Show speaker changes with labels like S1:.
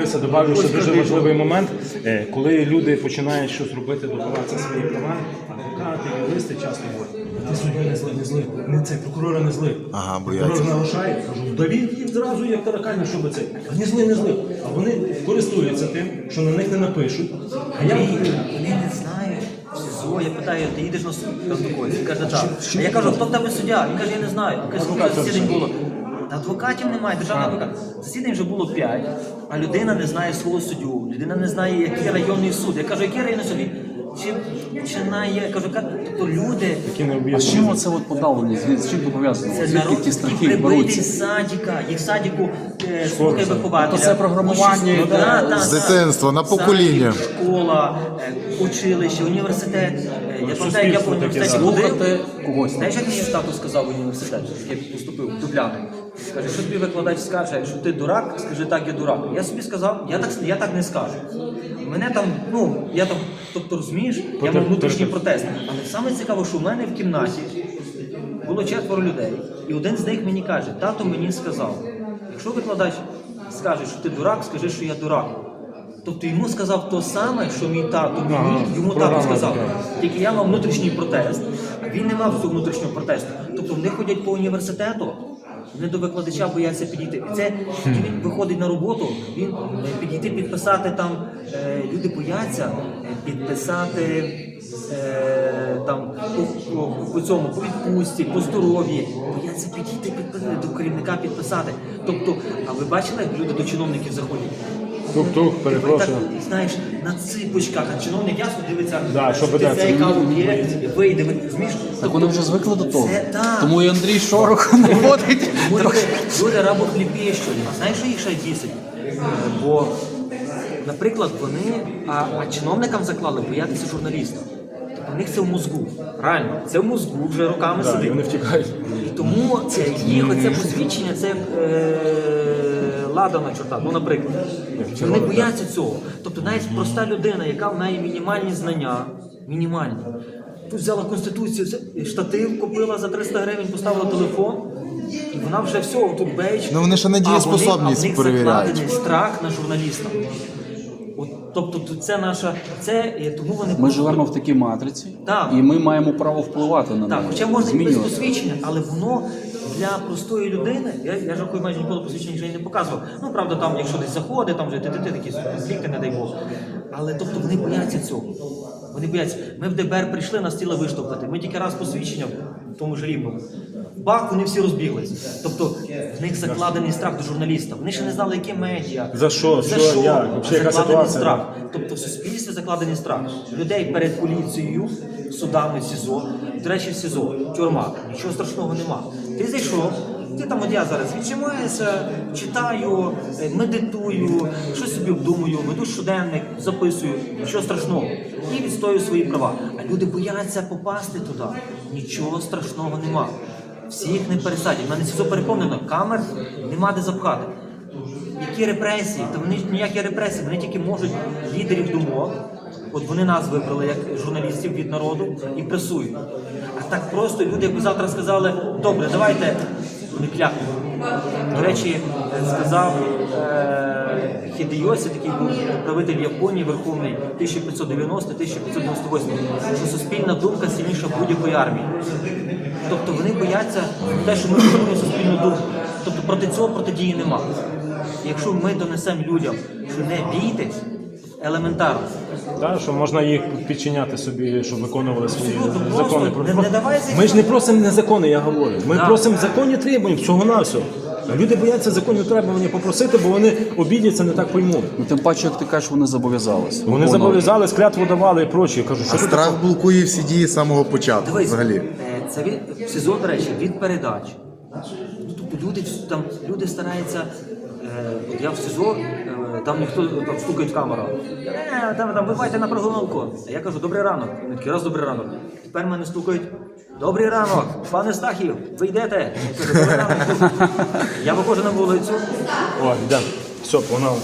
S1: Лиса, добавлю ще дуже важливий момент. Е, Коли люди починають щось робити, добиватися свої права, адвокати, юристи часто говорять, ти суддю не зли, не зли, не цей прокурора не зли.
S2: Ага,
S1: Прокурор
S2: бояться.
S1: нарушає, кажу, да він їх зразу як таракання, щоб це. А Не зли, не зли. А вони користуються тим, що на них не напишуть. А я
S3: Вони не знають. СІЗО, я питаю, ти їдеш на суд? Він каже, так. А я кажу, хто в тебе суддя? Він каже, я не знаю. Він каже, скільки було? Та адвокатів немає, державний адвокат. Засідань вже було 5, а людина не знає свого суддю, людина не знає, який районний суд. Я кажу, який районний суд? Чи починає, я кажу, «Ка- тобто люди,
S1: які не
S4: А з чим оце от подавленість? Звід- З чим це пов'язано?
S3: це
S4: Звідки
S3: народ,
S4: ті
S3: які
S4: страхи
S3: прибитий
S4: беруться?
S3: з садика, їх в садику е, слухає вихователя.
S4: То це програмування
S3: Ну, да, да,
S2: з
S3: да.
S2: дитинства, на
S3: Садик,
S2: покоління.
S3: Школа, е, училище, університет. Е, Я пам'ятаю, я по
S1: суспільство таке
S3: університеті
S4: Слухати
S3: ходив.
S4: когось.
S3: Знаєш, як мені тату сказав в університет, як я поступив в Дубляни? Каже, що тобі викладач скаже, що ти дурак, скажи так, я дурак. Я собі сказав, я так, я так не скажу. Мене там, ну, я там, тобто розумієш, я мав внутрішній протест. Але саме цікаво, що в мене в кімнаті було четверо людей, і один з них мені каже, тато мені сказав, якщо викладач скаже, що ти дурак, скажи, що я дурак. Тобто йому сказав то саме, що мій тато мені,
S1: Ага,
S3: йому тато сказав. Тільки я мав внутрішній протест, а він не мав цього внутрішнього протесту. Тобто вони ходять по університету, вони до викладача бояться підійти. Це він виходить на роботу, він е, підійти, підписати там. е, Люди бояться е, підписати там по, по цьому, по відпустці, по здоров'ї. Бояться підійти підписати до керівника підписати. Тобто, а ви бачили, як люди до чиновників заходять?
S1: Тук-тук,
S3: Так,
S1: перепрошую.
S3: знаєш, на ципочках, а чиновник ясно дивиться,
S1: Да, що
S3: ти
S1: ведеться.
S3: яка є, вийде, ви розумієш?
S4: Так вони вже звикли до того.
S3: Це так.
S4: Тому і Андрій Шорох не водить.
S3: Люди, люди рабо хлібіщуть. А знаєш, що їх ще бісить? Е, Бо, наприклад, вони, а, а чиновникам заклали боятися журналіста. Тобто в них це в мозгу. Реально, це в мозгу вже роками
S1: Да, і
S3: сидить.
S1: вони втікають.
S3: І тому це їх оце посвідчення, це як е, лада на чорта, ну наприклад. Вони бояться цього. Тобто навіть проста людина, яка в має мінімальні знання, мінімальні. Тут взяла конституцію, штатив купила за 300 гривень, поставила телефон, і вона вже все, тут бейдж.
S2: Ну, вони ще
S3: А
S2: недієспособність
S3: вони- а в них
S2: перевіряють.
S3: закладений страх на журналіста. Тобто це наша, це тому вони
S4: Ми живемо в такій матриці,
S3: Так.
S4: і ми маємо право впливати на
S3: Так, хоча можна і без посвідчення, але воно для простої людини, я, я ж майже ніколи посвідчення вже не показував. Ну, правда, там, якщо десь заходить, там вже ти, ти, ти такі конфлікти, не дай Бог. Але тобто вони бояться цього. Вони бояться. Ми в ДБР прийшли, нас хотіли виштовхати. Ми тільки раз посвідчення в тому ж рівному. Бак, вони всі розбіглись. Тобто в них закладений страх до журналіста. Вони ще не знали, які медіа.
S1: За що?
S3: За
S1: Що?
S3: що?
S1: Як? Вообще, яка
S3: закладений
S1: ситуація?
S3: страх. Тобто в суспільстві закладений страх. Людей перед поліцією, судами, СІЗО. До речі, СІЗО, тюрма. Нічого страшного нема. Ти зайшов, ти там от я зараз відчимаюся, читаю, е, медитую, щось собі обдумую, веду щоденник, записую, нічого страшного. І відстоюю свої права. А люди бояться попасти туди. Нічого страшного нема. Всіх не пересадять. У мене СІЗО переповнено, камер нема де запхати. Які репресії? Та вони ніякі репресії, вони тільки можуть лідерів думок. От вони нас вибрали як журналістів від народу і пресують. А так просто люди, якби завтра сказали, добре, давайте вони клякнули. До речі, сказав е, такий був правитель Японії Верховний 1590-1598, що суспільна думка сильніша будь-якої армії. Тобто вони бояться те, що ми формуємо суспільну думку. Тобто проти цього протидії нема. Якщо ми донесемо людям, що не бійтесь, елементарно.
S1: Так, що можна їх підчиняти собі, щоб виконували свої
S3: Абсолютно, просто
S1: закони.
S3: не- не давай.
S1: Ми ж не просимо не закони, я говорю. Ми
S3: Так.
S1: просимо законні требування, всього на всього. Люди бояться законні требування попросити, бо вони обідяться, не так поймуть.
S4: Ну, тим паче, як ти кажеш, вони зобов'язалися.
S1: Вони зобов'язались, клятву давали і прочі. Я кажу, що
S2: А
S1: ти
S2: страх блокує всі дії з самого початку
S3: Дивись,
S2: взагалі.
S3: е, це від СІЗО, до речі, від передач. Ну, Тобто люди вс- там люди стараються. Е, от я в СІЗО, е, там ніхто там стукають в камеру. Е, там, там вибайте на прогулянку. А я кажу, добрий ранок. Вони такі, раз добрий ранок. Тепер мене стукають. Добрий ранок, пане Стахів, ви йдете. Я кажу, «Добрий ранок». Я виходжу на вулицю,
S1: О, йдемо. Все, погнали.